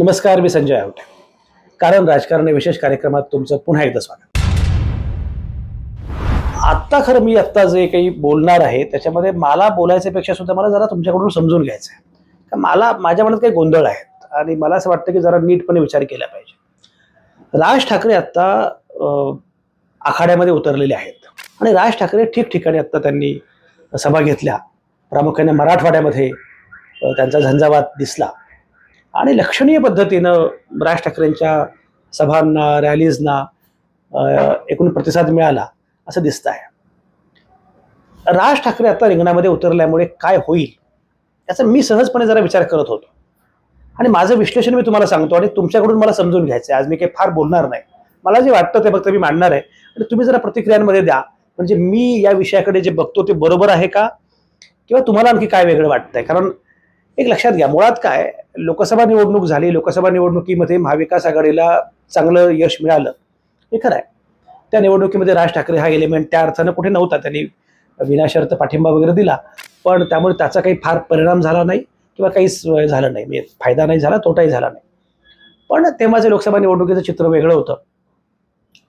नमस्कार मी संजय आवटे कारण राजकारण विशेष कार्यक्रमात तुमचं पुन्हा एकदा स्वागत. आत्ता खरं मी आत्ता जे काही बोलणार आहे त्याच्यामध्ये मला बोलायच्या पेक्षा सुद्धा मला जरा तुमच्याकडून समजून घ्यायचं आहे का मला माझ्या मनात काही गोंधळ आहेत आणि मला असं वाटतं की जरा नीटपणे विचार केला पाहिजे. राज ठाकरे आत्ता आखाड्यामध्ये उतरलेले आहेत. आणि राज ठाकरे ठिकठिकाणी आत्ता त्यांनी सभा घेतल्या. प्रामुख्याने मराठवाड्यामध्ये त्यांचा झंझावात दिसला. आणि लक्षणीय पद्धतीनं राज ठाकरेंच्या सभांना रॅलीजना एकूण प्रतिसाद मिळाला असं दिसत आहे राज ठाकरे आता रिंगणामध्ये उतरल्यामुळे काय होईल याचा मी सहजपणे जरा विचार करत होतो. आणि माझं विश्लेषण मी तुम्हाला सांगतो आणि तुमच्याकडून मला समजून घ्यायचं आहे आज मी काही फार बोलणार नाही. मला जे वाटतं ते फक्त मी मांडणार आहे. आणि तुम्ही जरा प्रतिक्रियांमध्ये द्या. म्हणजे मी या विषयाकडे जे बघतो ते बरोबर आहे का? किंवा तुम्हाला आणखी काय वेगळं वाटतंय? कारण एक लक्षात घ्या. मुळात काय? लोकसभा निवडणूक झाली लोकसभा निवडणुकीमध्ये महाविकास आघाडीला चांगलं यश मिळालं. हे खरं आहे. त्या निवडणुकीमध्ये राज ठाकरे हा एलिमेंट त्या अर्थानं कुठे नव्हता. त्यांनी विनाशर्त पाठिंबा वगैरे दिला. पण त्यामुळे त्याचा काही फार परिणाम झाला नाही किंवा काहीच झालं नाही. म्हणजे फायदा नाही झाला तोटाही झाला नाही. पण तेव्हाचं लोकसभा निवडणुकीचं चित्र वेगळं होतं.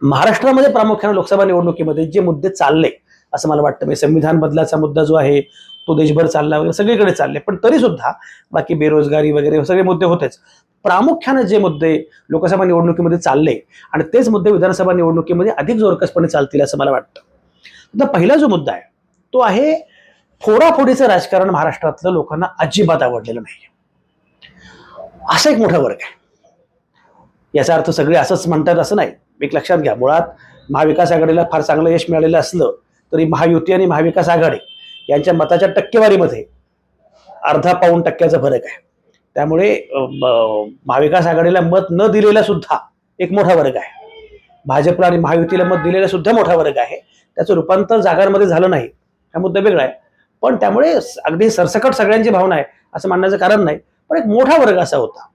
महाराष्ट्रामध्ये प्रामुख्याने लोकसभा निवडणुकीमध्ये जे मुद्दे चालले असं मला वाटतं. म्हणजे संविधान बदलाचा मुद्दा जो आहे तो देशभर चालला वगैरे सगळीकडे चालले. पण तरी सुद्धा बाकी बेरोजगारी वगैरे सगळे मुद्दे होतेच. प्रामुख्याने जे मुद्दे लोकसभा निवडणुकीमध्ये चालले आणि तेच मुद्दे विधानसभा निवडणुकीमध्ये अधिक जोरकसपणे चालतील असं मला वाटतं. तर पहिला जो मुद्दा आहे तो आहे फोडाफोडीचं राजकारण महाराष्ट्रातलं लोकांना अजिबात आवडलेलं नाही असा एक मोठा वर्ग आहे. याचा अर्थ सगळे असंच म्हणतात असं नाही. एक लक्षात घ्या मुळात महाविकास आघाडीला फार चांगलं यश मिळालेलं असलं तरी महायुती आणि महाविकास आघाडी यांच्या मताच्या टक्केवारीमध्ये अर्धा पाऊण टक्क्याचा फरक आहे. त्यामुळे महाविकास आघाडीला मत न दिलेला सुद्धा एक मोठा वर्ग आहे. भाजपला आणि महायुतीला मत दिलेला सुद्धा मोठा वर्ग आहे. त्याचं रूपांतर जागांमध्ये झालं नाही हा मुद्दा वेगळा आहे. पण त्यामुळे अगदी सरसकट सगळ्यांची भावना आहे असं मानण्याचं कारण नाही. पण एक मोठा वर्ग असा होता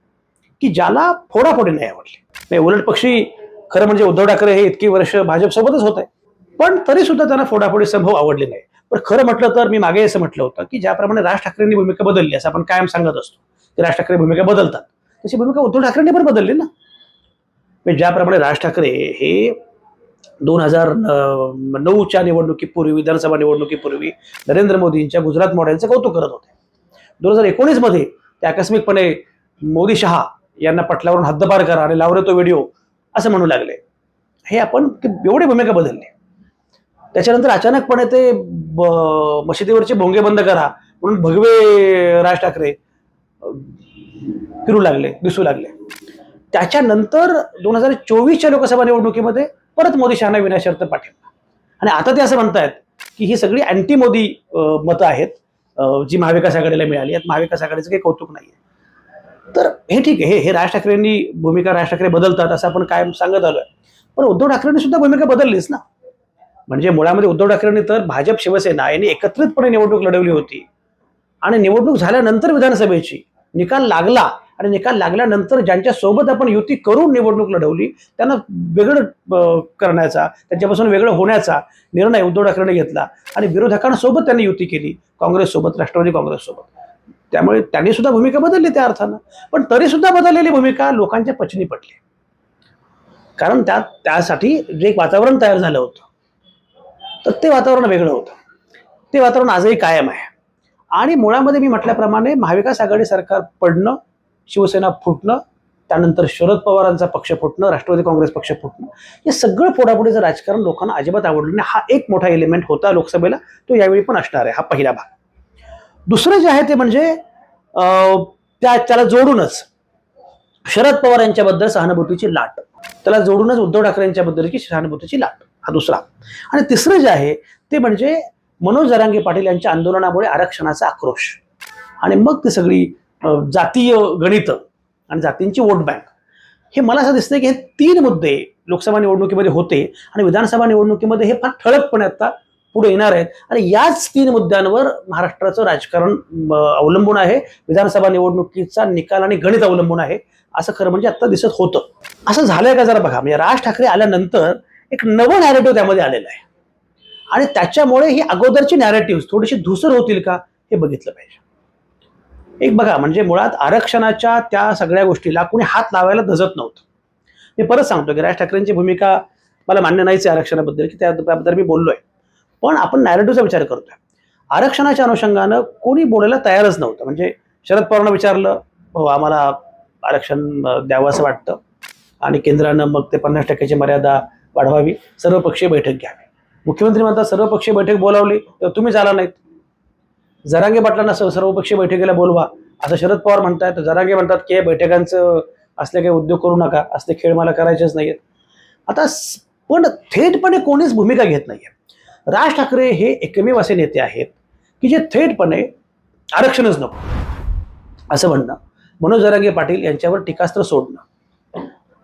की ज्याला फोडाफोडी नाही आवडली. नाही उलट पक्षी खरं म्हणजे उद्धव ठाकरे हे इतकी वर्ष भाजपसोबतच होत. आहे पण तरी सुद्धा त्यांना फोडाफोडी संभव आवडले नाही. पण खरं म्हटलं तर मी मागे असं म्हटलं होतं की ज्याप्रमाणे राज ठाकरेंनी भूमिका बदलली असं आपण कायम सांगत असतो की राज ठाकरे भूमिका बदलतात. तशी भूमिका उद्धव ठाकरेंनी पण बदलली ना. म्हणजे ज्याप्रमाणे राज ठाकरे हे दोन हजार नऊच्या निवडणुकीपूर्वी विधानसभा निवडणुकीपूर्वी नरेंद्र मोदींच्या गुजरात मॉडेलचं कौतुक करत होते. दोन हजार एकोणीसमध्ये ते आकस्मिकपणे मोदी शहा यांना पटलावरून हद्दपार करा आणि लावरे तो व्हिडिओ असं म्हणू लागले. हे आपण एवढी भूमिका बदलली. त्याच्यानंतर अचानकपणे ते मशिदीवरचे भोंगे बंद करा म्हणून भगवे राज ठाकरे फिरू लागले दिसू लागले. त्याच्यानंतर दोन हजार चोवीसच्या लोकसभा निवडणुकीमध्ये परत मोदी शहाना विनाशर्त पाठिंबा. आणि आता ते असं म्हणतायत की ही सगळी अँटी मोदी मतं आहेत जी महाविकास आघाडीला मिळाली आहेत. महाविकास आघाडीचं काही कौतुक नाही तर हे ठीक आहे हे हे राज ठाकरेंनी भूमिका राज ठाकरे बदलतात असं आपण कायम सांगत आलोय. पण उद्धव ठाकरेंनी सुद्धा भूमिका बदललीच ना. म्हणजे मुळामध्ये उद्धव ठाकरेंनी तर भाजप शिवसेना यांनी एकत्रितपणे निवडणूक लढवली होती. आणि निवडणूक झाल्यानंतर विधानसभेची निकाल लागला आणि निकाल लागल्यानंतर ज्यांच्या सोबत आपण युती करून निवडणूक लढवली त्यांना वेगळं करण्याचा त्यांच्यापासून वेगळं होण्याचा निर्णय उद्धव ठाकरेने घेतला आणि विरोधकांसोबत त्यांनी युती केली काँग्रेससोबत राष्ट्रवादी काँग्रेससोबत त्यामुळे त्यांनी सुद्धा भूमिका बदलली त्या अर्थानं. पण तरी सुद्धा बदललेली भूमिका लोकांच्या पचनी पडली. कारण त्या त्यासाठी जे एक वातावरण तयार झालं होतं तर ते वातावरण वेगळं होतं. ते वातावरण आजही कायम आहे. आणि मुळामध्ये मी म्हटल्याप्रमाणे महाविकास आघाडी सरकार पडणं शिवसेना फुटणं त्यानंतर शरद पवारांचा पक्ष फुटणं राष्ट्रवादी काँग्रेस पक्ष फुटणं हे सगळं फोडाफोडीचं राजकारण लोकांना अजिबात आवडलं नाही. हा एक मोठा एलिमेंट होता लोकसभेला तो यावेळी पण असणार आहे हा पहिला भाग. दुसरं जे आहे ते म्हणजे त्या त्याला जोडूनच शरद पवार यांच्याबद्दल सहानुभूतीची लाट. त्याला जोडूनच उद्धव ठाकरे यांच्याबद्दलची सहानुभूतीची लाट. हा दुसरा. आणि तिसरं जे आहे ते म्हणजे मनोज जरांगे पाटील यांच्या आंदोलनामुळे आरक्षणाचा आक्रोश. आणि मग ती सगळी जातीय गणित आणि जातींची वोट बँक. हे मला असं दिसतंय की हे तीन मुद्दे लोकसभा निवडणुकीमध्ये होते आणि विधानसभा निवडणुकीमध्ये हे फार ठळकपणे आता पुढे येणार आहेत. आणि याच तीन मुद्द्यांवर महाराष्ट्राचं राजकारण अवलंबून आहे. विधानसभा निवडणुकीचा निकाल आणि गणित अवलंबून आहे. असं खरं म्हणजे आता दिसत होतं. असं झालंय का जरा बघा. म्हणजे राज ठाकरे आल्यानंतर एक नवं नॅरेटिव्ह त्यामध्ये आलेलं आहे. आणि त्याच्यामुळे ही अगोदरची नॅरेटिव्ह थोडीशी धुसर होतील का हे बघितलं पाहिजे. एक बघा म्हणजे मुळात आरक्षणाच्या त्या सगळ्या गोष्टीला कुणी हात लावायला धजत नव्हतं. मी परत सांगतो की राज ठाकरेंची भूमिका मला मान्य नाहीच आहे आरक्षणाबद्दल की त्याबद्दल मी बोललोय. पण आपण नॅरेटिव्हचा विचार करतोय. आरक्षणाच्या अनुषंगानं कोणी बोलायला तयारच नव्हतं. म्हणजे शरद पवारांना विचारलं हो आम्हाला आरक्षण द्यावं असं वाटतं. आणि केंद्रानं मग ते पन्नास टक्क्याची मर्यादा वाढवावी. सर्वपक्षीय बैठक घ्यावी मुख्यमंत्री म्हणतात सर्वपक्षीय बैठक बोलावली तर तुम्हीच आला नाहीत. जरांगे पाटलांना सर्वपक्षीय बैठकीला बोलवा. असं शरद पवार म्हणतायत जरांगे म्हणतात की या बैठकांचं असले काही उद्योग करू नका असले खेळ मला करायचेच नाहीत आता पण थेटपणे कोणीच भूमिका घेत नाहीये. राज ठाकरे हे एकमेव असे नेते आहेत की जे थेटपणे आरक्षणच नको. असं म्हणणं. मनोज जरांगे पाटील यांच्यावर टीकास्त्र सोडणं.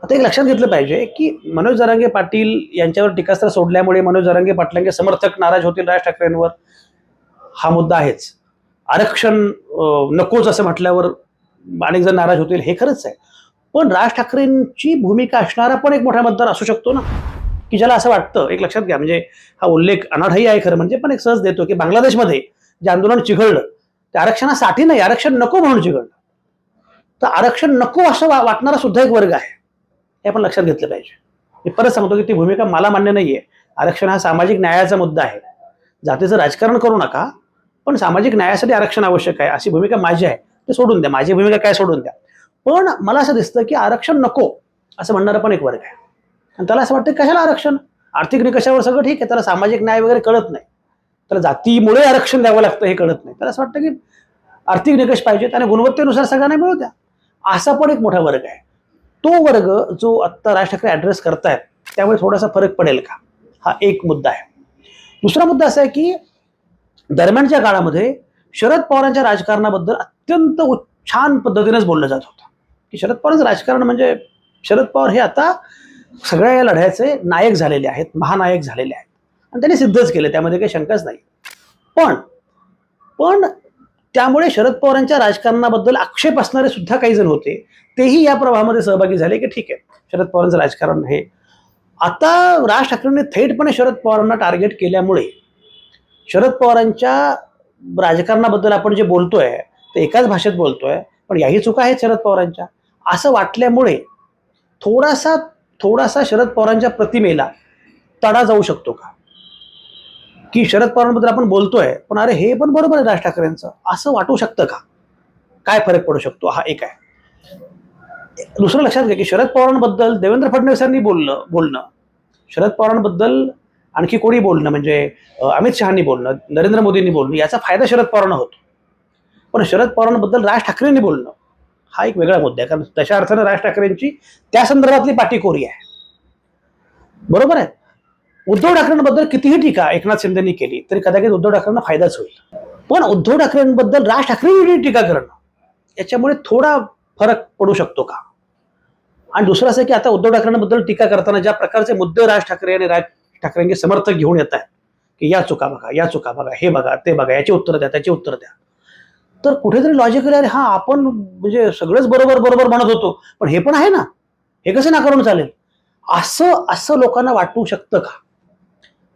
आता एक लक्षात घेतलं पाहिजे की मनोज जरांगे पाटील यांच्यावर टीकास्त्र सोडल्यामुळे मनोज जरांगे पाटलांचे समर्थक नाराज होतील राज ठाकरेंवर. हा मुद्दा आहेच. आरक्षण नकोच असं म्हटल्यावर अनेक जण नाराज होतील हे खरंच आहे. पण राज ठाकरेंची भूमिका असणारा पण एक मोठा मतदार असू शकतो ना? की ज्याला असं वाटतं एक लक्षात घ्या म्हणजे हा उल्लेख अनाढही आहे खरं म्हणजे पण एक सहज देतो की बांगलादेशमध्ये जे आंदोलन चिघळलं ते आरक्षणासाठी नाही आरक्षण नको म्हणून चिघळलं. तर आरक्षण नको असं वाटणारा सुद्धा एक वर्ग आहे. हे आपण लक्षात घेतलं पाहिजे. मी परत सांगतो की ती भूमिका मला मान्य नाहीये. आरक्षण हा सामाजिक न्यायाचा मुद्दा आहे. जातीचं राजकारण करू नका पण सामाजिक न्यायासाठी आरक्षण आवश्यक आहे अशी भूमिका माझी आहे. ते सोडून द्या. माझी भूमिका काय सोडून द्या. पण मला असं दिसतं की आरक्षण नको असं म्हणणारा पण एक वर्ग आहे. आणि त्याला असं वाटतं कशाला आरक्षण? आर्थिक निकषावर सगळं ठीक आहे त्याला सामाजिक न्याय वगैरे कळत नाही. त्याला जातीमुळे आरक्षण द्यावं लागतं हे कळत नाही. त्याला असं वाटतं की आर्थिक निकष पाहिजेत आणि गुणवत्तेनुसार सगळ्यांना मिळू द्या. असा पण एक मोठा वर्ग आहे. तो वर्ग जो आत्ता राज ठाकरे ॲड्रेस करतायत त्यामुळे थोडासा फरक पडेल का? हा एक मुद्दा आहे. दुसरा मुद्दा असा आहे की दरम्यानच्या काळामध्ये शरद पवारांच्या राजकारणाबद्दल अत्यंत उ- छान पद्धतीनेच बोललं जात होतं. की शरद पवारांचं राजकारण म्हणजे शरद पवार हे आता सगळ्या या लढ्याचे नायक झालेले आहेत महानायक झालेले आहेत. आणि त्यांनी सिद्धच केले त्यामध्ये काही शंकाच नाही. पण पण त्यामुळे शरद पवारांच्या राजकारणाबद्दल आक्षेप असणारे सुद्धा काही जण होते. तेही या प्रवाहामध्ये सहभागी झाले की ठीक आहे शरद पवारांचं राजकारण हे आता राज ठाकरेंनी थेटपणे शरद पवारांना टार्गेट केल्यामुळे शरद पवारांच्या राजकारणाबद्दल आपण जे बोलतोय ते एकाच भाषेत बोलतोय पण याही चुका आहेत शरद पवारांच्या. असं वाटल्यामुळे थोडासा थोडासा शरद पवारांच्या प्रतिमेला तडा जाऊ शकतो का? की शरद पवारांबद्दल आपण बोलतोय पण अरे हे पण बरोबर आहे राज ठाकरेंचं. असं वाटू शकतं का? काय फरक पडू शकतो? हा एक आहे. दुसरं लक्षात घ्या की शरद पवारांबद्दल देवेंद्र फडणवीसांनी बोलणं बोलणं. शरद पवारांबद्दल आणखी कोणी बोलणं? म्हणजे अमित शहानी बोलणं नरेंद्र मोदींनी बोलणं याचा फायदा शरद पवारांना होतो. पण शरद पवारांबद्दल राज ठाकरेंनी बोलणं हा एक वेगळा मुद्दा आहे. कारण तशा अर्थानं राज ठाकरेंची त्या संदर्भातली पाठीकोरी आहे. बरोबर आहे? उद्धव ठाकरेंबद्दल कितीही टीका एकनाथ शिंदेनी केली तरी कदाचित उद्धव ठाकरेंना फायदाच होईल. पण उद्धव ठाकरेंबद्दल राज ठाकरेंनी टीका करणं याच्यामुळे थोडा फरक पडू शकतो का? आणि दुसरं असं की आता उद्धव ठाकरेंबद्दल टीका करताना ज्या प्रकारचे मुद्दे राज ठाकरे आणि राज ठाकरेंचे समर्थक घेऊन येत आहेत की या चुका बघा या चुका बघा हे बघा ते बघा याची उत्तर द्या त्याची उत्तर द्या. तर कुठेतरी लॉजिकली अरे हा आपण म्हणजे सगळंच बरोबर बरोबर म्हणत होतो पण हे पण आहे ना? हे कसं नाकारून चालेल? असं असं लोकांना वाटू शकतं का?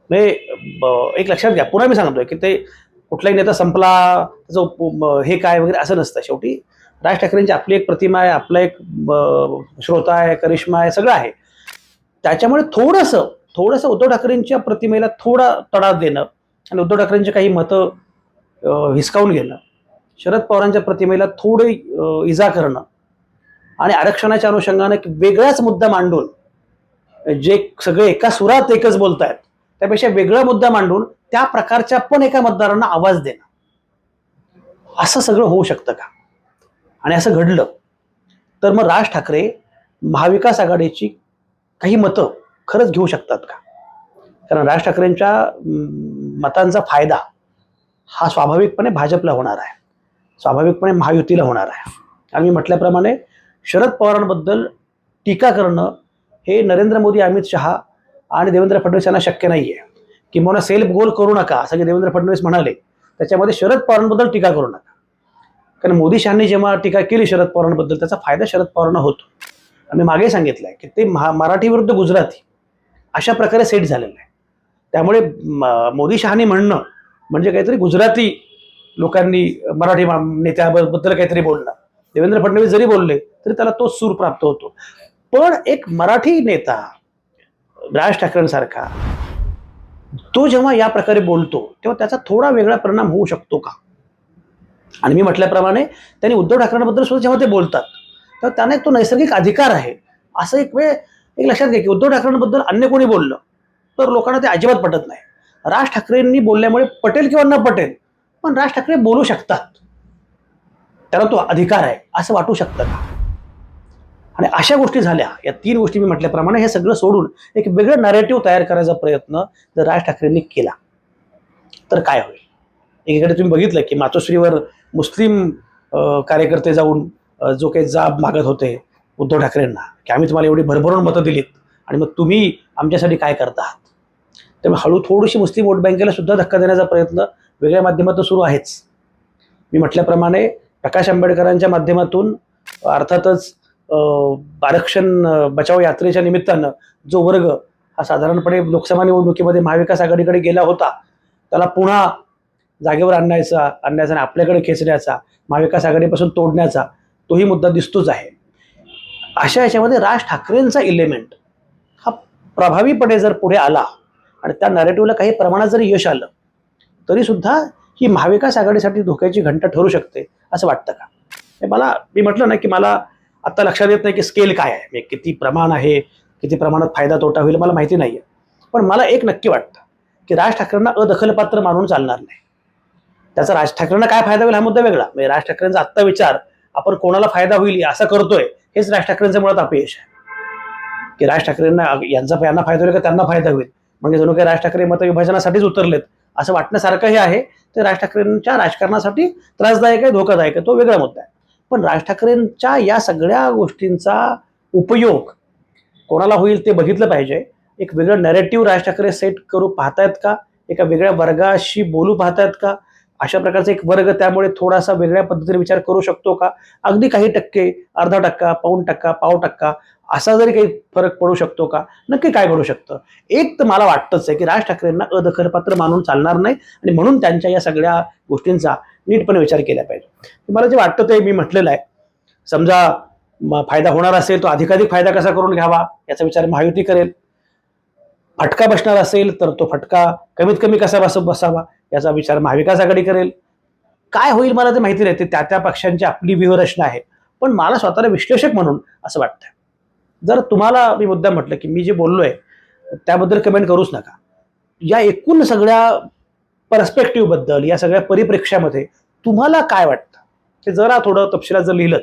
म्हणजे ब- एक लक्षात घ्या. पुन्हा मी सांगतोय की ते कुठलाही नेता संपला त्याचं उप- हे काय वगैरे असं नसतं. शेवटी राज ठाकरेंची आपली एक प्रतिमा आहे आपला एक श्रोता आहे करिश्मा आहे सगळं आहे. त्याच्यामुळे थोडंसं थोडंसं उद्धव ठाकरेंच्या प्रतिमेला थोडा तडा देणं आणि उद्धव ठाकरेंची काही मतं हिसकावून घेणं शरद पवारांच्या प्रतिमेला थोडी इजा करणं आणि आरक्षणाच्या अनुषंगाने एक वेगळाच मुद्दा मांडून जे सगळे एका सुरात एकच बोलतायत त्यापेक्षा वेगळा मुद्दा मांडून त्या प्रकारच्या पण एका मतदारांना आवाज देणं. असं सगळं होऊ शकतं का? आणि असं घडलं तर मग राज ठाकरे महाविकास आघाडीची काही मतं खरंच घेऊ शकतात का? कारण राज ठाकरेंच्या मतांचा फायदा हा स्वाभाविकपणे भाजपला होणार आहे. स्वाभाविकपणे महायुतीला होणार आहे. आणि म्हटल्याप्रमाणे शरद पवारांबद्दल टीका करणं हे नरेंद्र मोदी अमित शहा आणि देवेंद्र फडणवीस यांना शक्य नाही आहे किंवा सेल्फ गोल करू नका असं की देवेंद्र फडणवीस म्हणाले. त्याच्यामध्ये शरद पवारांबद्दल टीका करू नका. कारण मोदी शहांनी जेव्हा टीका केली शरद पवारांबद्दल त्याचा फायदा शरद पवारांना होतो. आणि मी मागे सांगितलंय की ते महा मराठी विरुद्ध गुजराती अशा प्रकारे सेट झालेलं आहे. त्यामुळे मोदी शहानी म्हणणं म्हणजे काहीतरी गुजराती लोकांनी मराठी नेत्याबद्दल काहीतरी बोलणं. देवेंद्र फडणवीस जरी बोलले तरी त्याला तो सूर प्राप्त होतो. पण एक मराठी नेता राज ठाकरेंसारखा. तो जेव्हा या प्रकारे बोलतो तेव्हा त्याचा थोडा वेगळा परिणाम होऊ शकतो का? आणि मी म्हटल्याप्रमाणे त्यांनी उद्धव ठाकरेंबद्दल सुद्धा जेव्हा ते बोलतात तेव्हा त्यांना एक तो नैसर्गिक अधिकार आहे. असं एक वेळ एक लक्षात घ्या की उद्धव ठाकरेंबद्दल अन्य कोणी बोललं तर लोकांना ते अजिबात पटत नाही. राज ठाकरेंनी बोलल्यामुळे पटेल किंवा न पटेल पण राज ठाकरे बोलू शकतात. त्याला तो अधिकार आहे असं वाटू शकतं का? आणि अशा गोष्टी झाल्या. या तीन गोष्टी मी म्हटल्याप्रमाणे हे सगळं सोडून एक वेगळं नरेटिव्ह तयार करायचा प्रयत्न जर राज ठाकरेंनी केला तर काय होईल? एकीकडे तुम्ही बघितलं की मातोश्रीवर मुस्लिम कार्यकर्ते जाऊन जो काही जाब मागत होते उद्धव ठाकरेंना की आम्ही तुम्हाला एवढी भरभरून मतं दिलीत आणि मग तुम्ही आमच्यासाठी काय करता आहात? त्यामुळे हळू थोडीशी मुस्लिम वोट बँकेला सुद्धा धक्का देण्याचा प्रयत्न वेगळ्या माध्यमातून सुरू आहेच. मी म्हटल्याप्रमाणे प्रकाश आंबेडकरांच्या माध्यमातून अर्थातच आरक्षण बचाव यात्रेच्या निमित्तानं जो वर्ग हा साधारणपणे लोकसभा निवडणुकीमध्ये महाविकास आघाडीकडे गेला होता त्याला पुन्हा जागेवर आणण्याचा आणण्याचा आणि आपल्याकडे खेचण्याचा महाविकास आघाडीपासून तोडण्याचा तोही मुद्दा दिसतोच आहे. अशा याच्यामध्ये राज ठाकरेंचा इलेमेंट हा प्रभावीपणे जर पुढे आला आणि त्या नॅरेटिव्हला काही प्रमाणात जरी यश आलं तरी सुद्धा ही महाविकास आघाडीसाठी धोक्याची घंटा ठरू शकते असं वाटतं का? हे मला मी म्हटलं ना की मला आता लक्षात येत नाही की स्केल काय आहे. म्हणजे किती प्रमाण आहे किती प्रमाणात फायदा तोटा होईल मला माहिती नाही आहे पण मला एक नक्की वाटतं की राज ठाकरेंना अदखलपात्र मानून चालणार नाही. त्याचा राज ठाकरेंना काय फायदा होईल हा मुद्दा वेगळा. म्हणजे राज ठाकरेंचा आत्ता विचार आपण कोणाला फायदा होईल असं करतोय हेच राज ठाकरेंचं मुळात अपयश आहे. की राज ठाकरेंना यांचा यांना फायदा होईल का त्यांना फायदा होईल? म्हणजे जणू काही राज ठाकरे मतविभाजनासाठीच उतरलेत. असं वाटण्यासारखं हे आहे. ते राज ठाकरेंच्या राजकारणासाठी त्रासदायक आहे धोकादायक आहे तो वेगळा मुद्दा आहे. पण राज ठाकरेंच्या या सगळ्या गोष्टींचा उपयोग कोणाला होईल ते बघितलं पाहिजे. एक वेगळं नॅरेटिव्ह राज ठाकरे सेट करू पाहतायत का? एका वेगळ्या वर्गाशी बोलू पाहतायत का? अशा प्रकारचा एक वर्ग त्यामुळे थोडासा वेगळ्या पद्धतीने विचार करू शकतो का? अगदी काही टक्के अर्धा टक्का पाऊण टक्का पाव टक्का असा जरी काही फरक पडू शकतो का? नक्की काय घडू शकतं? एक तर मला वाटतंच आहे की राज ठाकरेंना अदखलपात्र मानून चालणार नाही आणि म्हणून त्यांच्या या सगळ्या गोष्टींचा नीटपणे विचार केला पाहिजे. मला जे वाटतं ते मी म्हटलेलं आहे. समजा फायदा होणार असेल तो अधिकाधिक फायदा कसा करून घ्यावा याचा विचार महायुती करेल. फटका बसणार असेल तर तो फटका कमीत कमी कसा बस बसावा याचा विचार महाविकास आघाडी करेल. काय होईल मला ते माहिती नाही. ते त्या त्या पक्षांची आपली व्यूहरचना आहे. पण मला स्वतःला विश्लेषक म्हणून असं वाटतं जर तुम्हाला मी मुद्दा म्हटलं की मी जे बोललोय त्याबद्दल कमेंट करूच नका. या एकूण सगळ्या पर्स्पेक्टिव्हबद्दल या सगळ्या परिप्रेक्ष्यामध्ये तुम्हाला काय वाटतं? ते जरा थोडं तपशिलात जर लिहिलं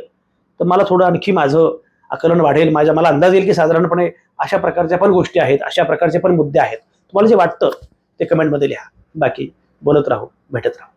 तर मला थोडं आणखी माझं आकलन वाढेल माझ्या मला अंदाज येईल की साधारणपणे अशा प्रकारच्या पण गोष्टी आहेत अशा प्रकारचे पण मुद्दे आहेत. तुम्हाला जे वाटतं ते कमेंटमध्ये लिहा. बाकी बोलत राहू भेटत राहू.